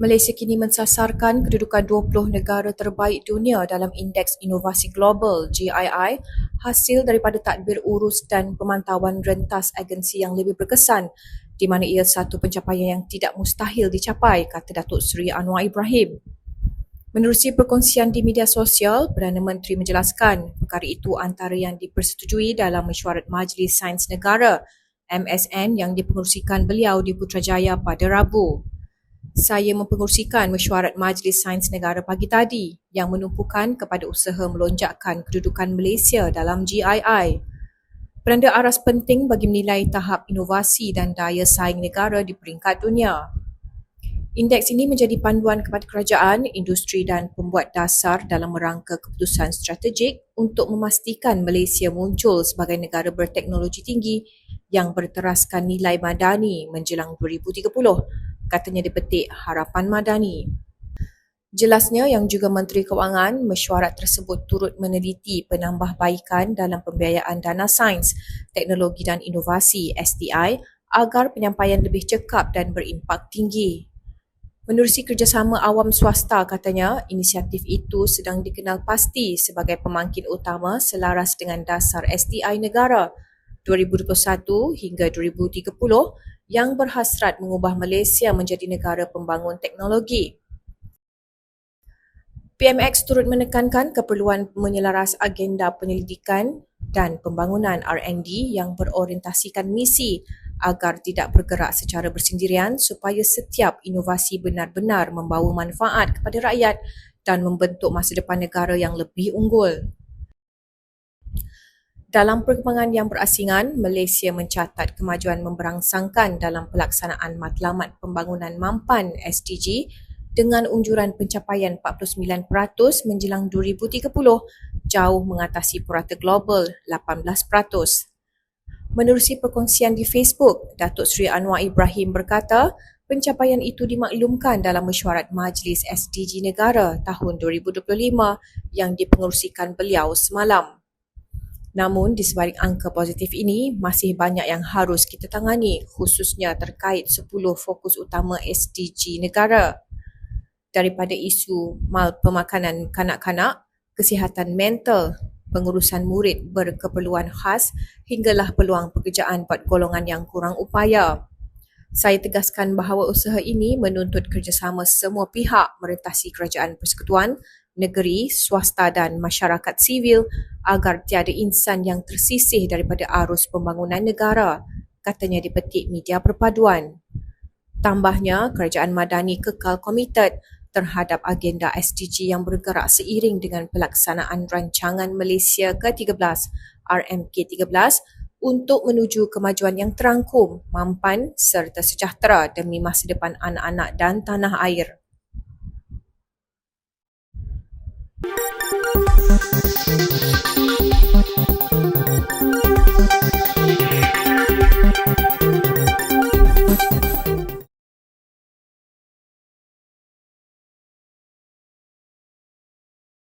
Malaysia kini mensasarkan kedudukan 20 negara terbaik dunia dalam Indeks Inovasi Global GII hasil daripada tadbir urus dan pemantauan rentas agensi yang lebih berkesan di mana ia satu pencapaian yang tidak mustahil dicapai, kata Datuk Seri Anwar Ibrahim. Menerusi perkongsian di media sosial, Perdana Menteri menjelaskan perkara itu antara yang dipersetujui dalam mesyuarat Majlis Sains Negara MSN yang dipengerusikan beliau di Putrajaya pada Rabu saya mempengerusikan mesyuarat Majlis Sains Negara pagi tadi yang menumpukan kepada usaha melonjakkan kedudukan Malaysia dalam GII. Penanda aras penting bagi menilai tahap inovasi dan daya saing negara di peringkat dunia. Indeks ini menjadi panduan kepada kerajaan, industri dan pembuat dasar dalam merangka keputusan strategik untuk memastikan Malaysia muncul sebagai negara berteknologi tinggi yang berteraskan nilai madani menjelang 2030 katanya dipetik Harapan Madani. Jelasnya yang juga Menteri Kewangan, mesyuarat tersebut turut meneliti penambahbaikan dalam pembiayaan dana sains, teknologi dan inovasi STI agar penyampaian lebih cekap dan berimpak tinggi. Menerusi kerjasama awam swasta katanya, inisiatif itu sedang dikenal pasti sebagai pemangkin utama selaras dengan dasar STI negara 2021 hingga 2030 yang berhasrat mengubah Malaysia menjadi negara pembangun teknologi. PMX turut menekankan keperluan menyelaras agenda penyelidikan dan pembangunan R&D yang berorientasikan misi agar tidak bergerak secara bersendirian supaya setiap inovasi benar-benar membawa manfaat kepada rakyat dan membentuk masa depan negara yang lebih unggul. Dalam perkembangan yang berasingan, Malaysia mencatat kemajuan memberangsangkan dalam pelaksanaan matlamat pembangunan mampan SDG dengan unjuran pencapaian 49% menjelang 2030 jauh mengatasi purata global 18%. Menerusi perkongsian di Facebook, Datuk Seri Anwar Ibrahim berkata, pencapaian itu dimaklumkan dalam mesyuarat Majlis SDG Negara tahun 2025 yang dipengerusikan beliau semalam. Namun di sebalik angka positif ini masih banyak yang harus kita tangani khususnya terkait 10 fokus utama SDG negara daripada isu mal pemakanan kanak-kanak, kesihatan mental, pengurusan murid berkeperluan khas hinggalah peluang pekerjaan buat golongan yang kurang upaya. Saya tegaskan bahawa usaha ini menuntut kerjasama semua pihak merentasi kerajaan persekutuan negeri, swasta dan masyarakat sivil agar tiada insan yang tersisih daripada arus pembangunan negara, katanya dipetik media perpaduan. Tambahnya, kerajaan madani kekal komited terhadap agenda SDG yang bergerak seiring dengan pelaksanaan rancangan Malaysia ke-13 RMK-13 untuk menuju kemajuan yang terangkum, mampan serta sejahtera demi masa depan anak-anak dan tanah air. Thank you.